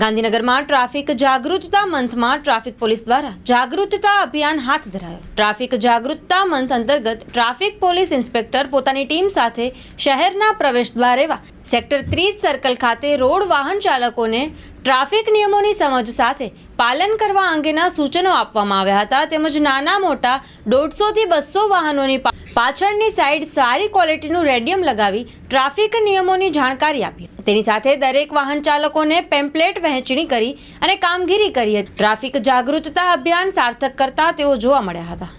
ગાંધીનગરમાં ટ્રાફિક જાગૃતતા મંથમાં traffic police દ્વારા જાગૃતતા અભિયાન હાથ ધરાયો. ટ્રાફિક જાગૃતતા મંથ અંતર્ગત ટ્રાફિક પોલીસ ઇન્સ્પેક્ટર પોતાની ટીમ સાથે શહેરના પ્રવેશદ્વાર એવા સેક્ટર ત્રીસ સર્કલ ખાતે રોડ વાહન ચાલકોને ટ્રાફિક નિયમોની સમજ સાથે પાલન કરવા અંગેના સૂચનો આપવામાં આવ્યા હતા. તેમજ નાના મોટા દોઢસોથી બસો વાહનોની પાછળની સાઈડ સારી ક્વોલિટીનું રેડિયમ લગાવી ટ્રાફિક નિયમોની જાણકારી આપી. તેની સાથે દરેક વાહન ચાલકોને પેમ્પલેટ વહેંચણી કરી અને કામગીરી કરી. ટ્રાફિક જાગૃતતા અભિયાન સાર્થક કરતા તેઓ જોવા મળ્યા હતા.